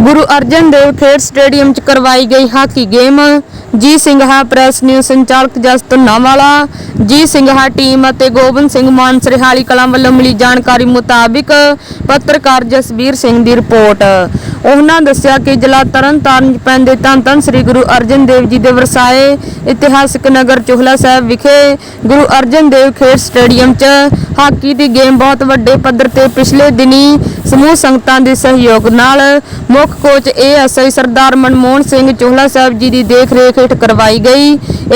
ਗੁਰੂ ਅਰਜਨ ਦੇਵ ਖੇਡ ਸਟੇਡੀਅਮ 'ਚ ਕਰਵਾਈ ਗਈ ਹਾਕੀ ਗੇਮ। ਜੀ ਸਿੰਘਾ ਪ੍ਰੈਸ ਨਿਊਜ਼ ਸੰਚਾਲਕ ਜਸਤ ਨਾਵਾਲਾ। ਜੀ ਸਿੰਘਾ ਟੀਮ ਅਤੇ ਗੋਬਿੰਦ ਸਿੰਘ ਮਾਨ ਸਰਹਾਲੀ ਕਲਾਂ ਵੱਲੋਂ ਮਿਲੀ ਜਾਣਕਾਰੀ ਮੁਤਾਬਿਕ ਪੱਤਰਕਾਰ ਜਸਬੀਰ ਸਿੰਘ ਦੀ ਰਿਪੋਰਟ। ਉਹਨਾਂ ਦੱਸਿਆ ਕਿ ਜ਼ਿਲ੍ਹਾ ਤਰਨਤਾਰਨ 'ਚ ਪੈਂਦੇ ਧੰਨ ਧੰਨ ਸ੍ਰੀ ਗੁਰੂ ਅਰਜਨ ਦੇਵ ਜੀ ਦੇ ਵਰਸਾਏ ਇਤਿਹਾਸਕ ਨਗਰ ਚੋਹਲਾ ਸਾਹਿਬ ਵਿਖੇ ਗੁਰੂ ਅਰਜਨ ਦੇਵ ਖੇਡ ਸਟੇਡੀਅਮ 'ਚ ਹਾਕੀ ਦੀ ਗੇਮ ਬਹੁਤ ਵੱਡੇ ਪੱਧਰ ਤੇ ਪਿਛਲੇ ਦਿਨੀ ਸਮੂਹ ਸੰਗਤਾਂ ਦੇ ਸਹਿਯੋਗ ਨਾਲ ਮੁੱਖ ਕੋਚ ਏਐਸਆਈ ਸਰਦਾਰ ਮਨਮੋਹਨ ਸਿੰਘ ਚੋਹਲਾ ਸਾਹਿਬ ਜੀ ਦੀ ਦੇਖ ਰੇਖ ਹੇਠ ਕਰਵਾਈ ਗਈ।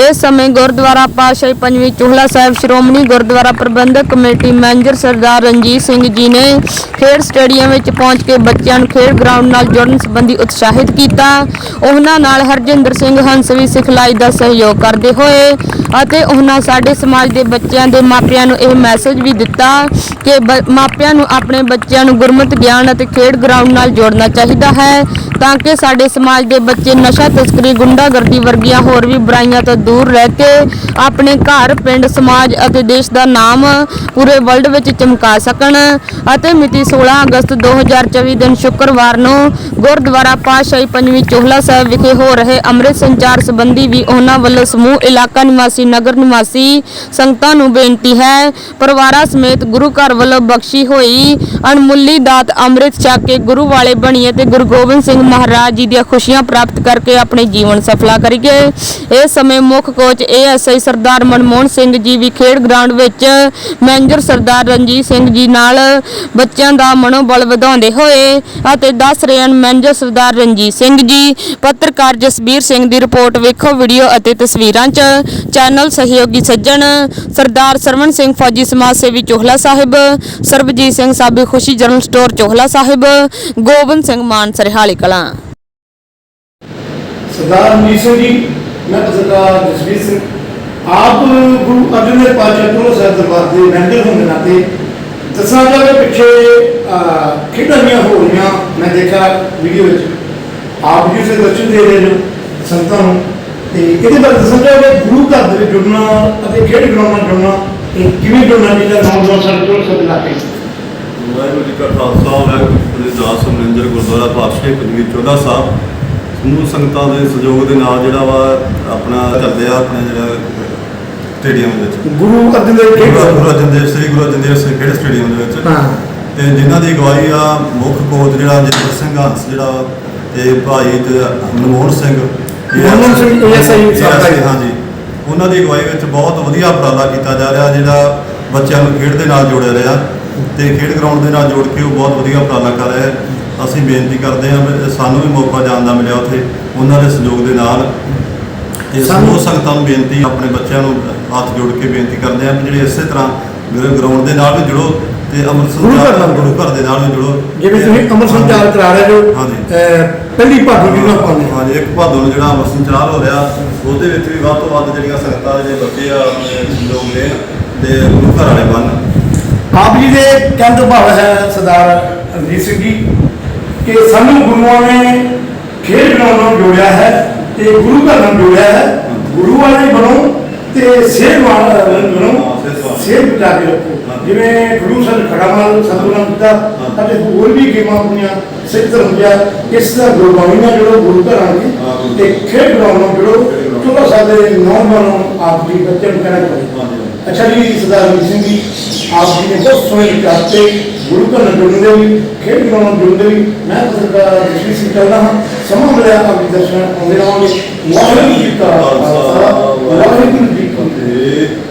ਇਸ ਸਮੇਂ ਗੁਰਦੁਆਰਾ ਪਾਤਸ਼ਾਹੀ ਪੰਜਵੀਂ ਚੁਹਲਾ ਸਾਹਿਬ ਸ਼੍ਰੋਮਣੀ ਗੁਰਦੁਆਰਾ ਪ੍ਰਬੰਧਕ ਕਮੇਟੀ ਮੈਨੇਜਰ ਸਰਦਾਰ ਰਣਜੀਤ ਸਿੰਘ ਜੀ ਨੇ ਖੇਡ ਸਟੇਡੀਅਮ ਵਿੱਚ ਪਹੁੰਚ ਕੇ ਬੱਚਿਆਂ ਨੂੰ ਖੇਡ ਗਰਾਊਂਡ ਨਾਲ ਜੁੜਨ ਸੰਬੰਧੀ ਉਤਸ਼ਾਹਿਤ ਕੀਤਾ। ਉਹਨਾਂ ਨਾਲ ਹਰਜਿੰਦਰ ਸਿੰਘ ਹੰਸ ਵੀ ਸਿਖਲਾਈ ਦਾ ਸਹਿਯੋਗ ਕਰਦੇ ਹੋਏ ਅਤੇ ਉਹਨਾਂ ਸਾਡੇ ਸਮਾਜ ਦੇ ਬੱਚਿਆਂ ਦੇ ਮਾਪਿਆਂ ਨੂੰ ਇਹ ਮੈਸੇਜ ਵੀ ਦਿੱਤਾ ਕਿ ਬ- ਮਾਪਿਆਂ ਨੂੰ ਆਪਣੇ ਬੱਚਿਆਂ ਨੂੰ ਗੁਰਮਤਿ ਗਿਆਨ ਅਤੇ ਖੇਡ ਗਰਾਊਂਡ ਨਾਲ ਜੋੜਨਾ ਚਾਹੀਦਾ ਹੈ ਤਾਂ ਕਿ ਸਾਡੇ ਸਮਾਜ ਦੇ ਬੱਚੇ ਨਸ਼ਾ ਤਸਕਰੀ, ਗੁੰਡਾਗਰਦੀ ਵਰਗੀਆਂ ਹੋਰ ਵੀ ਬੁਰਾਈਆਂ ਤੋਂ ਦੂਰ ਰਹਿ ਕੇ ਆਪਣੇ ਘਰ, ਪਿੰਡ, ਸਮਾਜ ਅਤੇ ਦੇਸ਼ ਦਾ ਨਾਮ ਪੂਰੇ ਵਰਲਡ ਵਿੱਚ ਚਮਕਾ ਸਕਣ ਅਤੇ ਮਿਤੀ 16 ਅਗਸਤ 2024 ਦਿਨ ਸ਼ੁੱਕਰਵਾਰ ਨੂੰ ਗੁਰਦੁਆਰਾ ਪਾਤਸ਼ਾਹੀ ਪੰਜਵੀਂ ਚੋਹਲਾ ਸਾਹਿਬ ਵਿਖੇ ਹੋ ਰਹੇ ਅੰਮ੍ਰਿਤ ਸੰਚਾਰ ਸੰਬੰਧੀ ਵੀ ਉਹਨਾਂ ਵੱਲੋਂ ਸਮੂਹ ਇਲਾਕਾ ਨਿਵਾਸੀ, ਨਗਰ ਨਿਵਾਸੀ ਸੰਗਤਾਂ ਨੂੰ ਬੇਨਤੀ ਹੈ, ਪਰਿਵਾਰਾਂ ਸਮੇਤ ਗੁਰੂ ਘਰ ਵੱਲੋਂ ਬਖਸ਼ੀ ਹੋਈ ਅਣਮੁੱਲੀ ਦਾਤ ਅੰਮ੍ਰਿਤ ਛਕ ਕੇ ਗੁਰੂ ਵਾਲੇ ਬਣੀਏ ਤੇ ਗੁਰੂ ਗੋਬਿੰਦ ਸਿੰਘ ਮਹਾਰਾਜ ਜੀ ਦੀਆਂ ਖੁਸ਼ੀਆਂ ਪ੍ਰਾਪਤ ਕਰਕੇ ਆਪਣੇ ਜੀਵਨ ਸਫਲਾ ਕਰੀਏ। ਇਸ ਸਮੇਂ ਮੁੱਖ ਕੋਚ ਏਐਸਆਈ ਸਰਦਾਰ ਮਨਮੋਹਨ ਸਿੰਘ ਜੀ ਵੀ ਖੇਡ ਗਰਾਊਂਡ ਵਿੱਚ ਮੈਨੇਜਰ ਸਰਦਾਰ ਰਣਜੀਤ ਸਿੰਘ ਜੀ ਨਾਲ ਬੱਚਿਆਂ ਦਾ ਮਨੋਬਲ ਵਧਾਉਂਦੇ ਹੋਏ ਅਤੇ ਦੱਸ ਰਹੇ ਹਨ ਮੈਨੇਜਰ ਸਰਦਾਰ ਰਣਜੀਤ ਸਿੰਘ ਜੀ। ਪੱਤਰਕਾਰ ਜਸਬੀਰ ਸਿੰਘ ਦੀ ਰਿਪੋਰਟ ਵੇਖੋ ਵੀਡੀਓ ਅਤੇ ਤਸਵੀਰਾਂ 'ਚ। ਚੈਨਲ ਸਹਿਯੋਗੀ ਸੱਜਣ ਸਰਦਾਰ ਸਰਵਣ ਸਿੰਘ ਫੌਜੀ ਸਮਾਜ ਸੇਵੀ ਚੋਹਲਾ ਸਾਹਿਬ, ਸਰਬਜੀਤ ਸਿੰਘ ਸਾਬੀ ਖੁਸ਼ੀ ਜਨਰਲ ਸਟੋਰ ਚੋਹਲਾ ਸਾਹਿਬ, ਗੋਬਿੰਦ ਸਿੰਘ ਮਾਨ ਸਰਹਾਲੀ ਕਲਾਂ। ਸਰਦਾਰ ਰਣਜੀਤ ਸਿੰਘ ਜੀ ਮੈਂ ਸਰਦਾਰ ਜਸਵੀਰ ਸਿੰਘ। ਆਪ ਗੁਰੂ ਅਰਜਨ ਦੇਵ ਪਾਤਸ਼ਾਹ ਗੁਰੂ ਸਾਹਿਬ ਦਰਬਾਰ ਦੇ ਮੈਂਬਰ ਹੋਣ ਦੇ ਨਾਤੇ ਦੱਸਾਂ ਜਾਵੇ ਪਿੱਛੇ ਖੇਡਾਂ ਦੀਆਂ ਹੋ ਰਹੀਆਂ ਮੈਂ ਦੇਖਿਆ ਵੀਡੀਓ ਵਿੱਚ। ਆਪ ਜੀ ਸੇ ਦਰਸ਼ਨ ਦੇ ਰਹੇ ਹੋ ਸੰਤਾਂ ਨੂੰ। ਤੇ ਇਹਦੇ ਬਾਰੇ ਦੱਸਾਂ ਜਾਵੇ ਗੁਰੂ ਘਰ ਦੇ ਵਿੱਚ ਜੁੜਨਾ ਅਤੇ ਖੇਡ ਗਰਾਊਂਡ ਨਾਲ ਜੁੜਨਾ ਇਹ ਕਿਵੇਂ ਜੁੜਨਾ ਚਾਹੀਦਾ ਨੌਜਵਾਨ ਸਾਡੇ ਕੋਲ ਸਭ ਲਾ ਕੇ ਵਾਹਿਗੁਰੂ ਜੀ ਕਾ ਖਾਲਸਾ ਵਾਹਿਗੁਰੂ ਜੀ ਕੀ ਫਤਿਹ। ਦਾਸ ਸਮਰਿੰਦਰ ਗੁਰਦੁਆਰਾ ਪਾਤਸ਼ਾਹੀ ਪੰਜਵੀਂ ਚੌਦਾ ਸਾਹਿਬ। ਸਮੂਹ ਸੰਗਤਾਂ ਦੇ ਸਹਿਯੋਗ ਦੇ ਨਾਲ ਜਿਹੜਾ ਵਾ ਆਪਣਾ ਚੱਲਦੇ ਆ ਆਪਣੇ ਜਿਹੜਾ ਸਟੇਡੀਅਮ ਵਿੱਚ। ਗੁਰੂ ਅਰਜਨ ਦੇਵ ਖੇਡ ਗੁਰੂ ਗੁਰੂ ਅਰਜਨ ਦੇਵ ਸ੍ਰੀ ਗੁਰੂ ਅਰਜਨ ਦੇਵ ਖੇਡ ਸਟੇਡੀਅਮ ਦੇ ਵਿੱਚ। ਹਾਂ। ਤੇ ਜਿਨ੍ਹਾਂ ਦੀ ਅਗਵਾਈ ਆ ਮੁੱਖ ਕੋਚ ਜਿਹੜਾ ਜਿੰਦਰ ਸਿੰਘ ਹੰਸ ਜਿਹੜਾ ਤੇ ਭਾਈ ਮਨਮੋਹਨ ਸਿੰਘ। ਮਨਮੋਹਨ ਸਿੰਘ ASI ਸਾਹਿਬ। ਹਾਂਜੀ। ਉਹਨਾਂ ਦੀ ਅਗਵਾਈ ਵਿੱਚ ਬਹੁਤ ਵਧੀਆ ਉਪਰਾਲਾ ਕੀਤਾ ਜਾ ਰਿਹਾ ਜਿਹੜਾ ਬੱਚਿਆਂ ਨੂੰ ਖੇਡ ਦੇ ਨਾਲ ਜੋੜਿਆ ਰਿਹਾ। ਤੇ ਖੇਡ ਗਰਾਊਂਡ ਦੇ ਨਾਲ ਜੋੜ ਕੇ ਉਹ ਬਹੁਤ ਵਧੀਆ ਉਪਰਾਲਾ ਕਰ ਰਿਹਾ। ਹੈ ਅਸੀਂ ਬੇਨਤੀ ਕਰਦੇ ਹਾਂ ਸਾਨੂੰ ਵੀ ਮੌਕਾ ਜਾਣ ਦਾ ਮਿਲਿਆ ਉੱਥੇ ਉਹਨਾਂ ਦੇ ਸਹਿਯੋਗ ਦੇ ਨਾਲ। ਤੇ ਸਾਨੂੰ- ਸੰਗਤਾਂ ਨੂੰ ਬੇਨਤੀ ਆਪਣੇ ਬੱਚਿਆਂ ਨੂੰ ਹੱਥ ਜੋੜ ਕੇ ਬੇਨਤੀ ਕਰਦੇ ਹਾਂ ਵੀ ਜਿਹੜੇ ਇਸੇ ਤਰ੍ਹਾਂ ਗਰਾਊਂਡ ਦੇ ਨਾਲ ਵੀ ਜੁੜੋ ਤੇ ਅੰਮ੍ਰਿਤ ਸੰਚਾਰ ਗੁਰੂ ਘਰ ਦੇ ਨਾਲ ਵੀ ਜੁੜੋ। ਜਿਵੇਂ ਤੁਸੀਂ ਅਮਰ ਸੰਚਾਰ ਕਰਾ ਰਹੇ ਹੋ ਪਹਿਲੀ ਭਾਗੋ ਜਿਹਨੂੰ ਆਪਾਂ ਨੇ ਹਾਂਜੀ ਇੱਕ ਭਾਦੋਂ ਨੂੰ ਜਿਹੜਾ ਅੰਮ੍ਰਿਤ ਸੰਚਾਰ ਹੋ ਰਿਹਾ ਉਹਦੇ ਵਿੱਚ ਵੀ ਵੱਧ ਤੋਂ ਵੱਧ ਜਿਹੜੀਆਂ ਸੰਗਤਾਂ ਦੇ ਬੱਚੇ ਆ ਲੋਕ ਨੇ ਤੇ ਗੁਰੂ ਘਰ ਵਾਲੇ ਬੰਨ ਆਪ ਜੀ ਦੇ ਕਹਿਣ ਤੋਂ ਭਾਵ ਹੈ ਸਰਦਾਰ ਰਣਜੀਤ ਸਿੰਘ ਜੀ ਕਿ ਸਾਨੂੰ ਗੁਰੂਆਂ ਨੇ ਖੇਡ ਗਰਾਊਂਡ ਨਾਲ ਜੋੜਿਆ ਹੈ ਤੇ ਗੁਰੂ ਘਰ ਨਾਲ ਜੋੜਿਆ ਹੈ ਗੁਰੂ ਵਾਲੇ ਬਣੋ ਤੇ ਸੇਧ ਵਾਲੇ ਬਣੋ। ਸੇਧ ਬਚਾ ਕੇ ਰੱਖੋ। ਜਿਵੇਂ ਗੁਰੂ ਸਾਹਿਬ ਖੜਾਮਾਲ ਸਤਿਗੁਰਾਂ ਦਿੱਤਾ। ਅਤੇ ਹੋਰ ਵੀ ਗੇਮਾਂ ਆਪਣੀਆਂ ਸਿੱਖ ਧਰਮ ਦੀਆਂ ਇਸ ਦਾ ਗੁਰਬਾਣੀ ਨਾਲ ਜੁੜੋ ਗੁਰੂ ਘਰਾਂ ਦੀ ਗੁਰੂ ਤੇ ਖੇਡ ਗਰਾਊਂਡ ਨਾਲ ਜੁੜੋ। ਚੋਲਾ ਦੇ ਨੌਜਵਾਨਾਂ ਆਪ ਜੀ ਬੱਚਿਆਂ ਨੂੰ ਕਹਿਣਾ ਚਾਹੀਦਾ ਅੱਛਾ ਜੀ ਸਰਦਾਰ ਸਿੰਘ ਜੀ ਆਪ ਜੀ ਨੇ ਬਹੁਤ ਸੋਹਣੇ ਵਿਚਾਰ ਤੇ ਗੁਰੂ ਘਰ ਨਾਲ ਜੁੜਨ ਦੇ ਵੀ ਖੇਡ ਗਰਾਊਂਡ ਨਾਲ ਜੁੜਨ ਦੇ ਵੀ ਮੈਂ ਸਰਕਾਰ ਦ੍ਰਿਸ਼ਟੀ ਸਿੰਘ ਚਾਹੁੰਦਾ ਹਾਂ ਸਮਾਂ ਮਿਲਿਆ ਆਪਣੀ ਦਰਸ਼ਨ ਆਉਂਦੇ ਰਹਾਂਗੇ ਵਾਹਿਗੁਰੂ ਜੀ ਕਾ ਖਾਲਸਾ ਵਾਹਿਗੁਰੂ ਜੀ ਕੀ ਫਤਿਹ